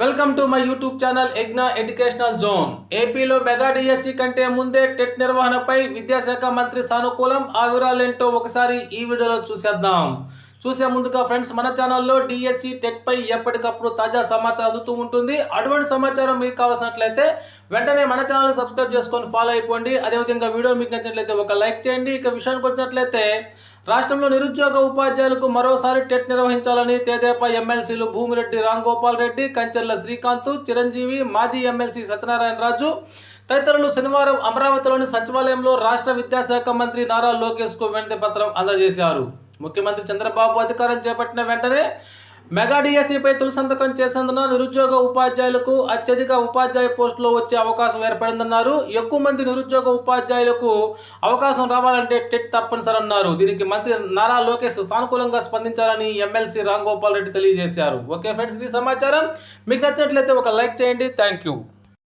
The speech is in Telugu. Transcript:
Welcome to my YouTube channel ఎగ్నా educational zone. ఏపీలో మెగా డిఎస్సి కంటే ముందే టెట్ నిర్వహణపై విద్యాశాఖ మంత్రి సానుకూలం ఆ వివరాలేంటో ఒకసారి ఈ వీడియోలో చూసేద్దాం. చూసే ముందుగా ఫ్రెండ్స్ మన ఛానల్లో డిఎస్సి టెట్ పై ఎప్పటికప్పుడు తాజా సమాచారం అందుతూ ఉంటుంది. అటువంటి సమాచారం మీకు కావాల్సినట్లయితే వెంటనే మన ఛానల్ సబ్స్క్రైబ్ చేసుకొని ఫాలో అయిపోండి. అదేవిధంగా వీడియో మీకు నచ్చినట్లయితే ఒక లైక్ చేయండి. ఇక విషయానికి వచ్చినట్లయితే రాష్ట్రంలో నిరుద్యోగ ఉపాధ్యాయులకు మరోసారి టెట్ నిర్వహించాలని తేదేపా ఎమ్మెల్సీలు భూమిరెడ్డి రాంగోపాల్ రెడ్డి కంచెర్ల శ్రీకాంత్ చిరంజీవి మాజీ ఎమ్మెల్సీ సత్యనారాయణ రాజు తదితరులు శనివారం అమరావతిలోని సచివాలయంలో రాష్ట్ర విద్యాశాఖ మంత్రి నారా లోకేష్కు వినతి పత్రం అందజేశారు. ముఖ్యమంత్రి చంద్రబాబు అధికారం చేపట్టిన వెంటనే మెగా డిఎస్సిపై తొలి సంతకం చేసేందున నిరుద్యోగ ఉపాధ్యాయులకు అత్యధిక ఉపాధ్యాయ పోస్టులో వచ్చే అవకాశం ఏర్పడిందన్నారు. ఎక్కువ మంది నిరుద్యోగ ఉపాధ్యాయులకు అవకాశం రావాలంటే టెట్ తప్పనిసరి అన్నారు. దీనికి మంత్రి నారా లోకేష్ సానుకూలంగా స్పందించాలని ఎమ్మెల్సీ రామ్ గోపాల్ రెడ్డి తెలియజేశారు. ఓకే ఫ్రెండ్స్ ఇది సమాచారం. మీకు నచ్చినట్లయితే ఒక లైక్ చేయండి. Thank you.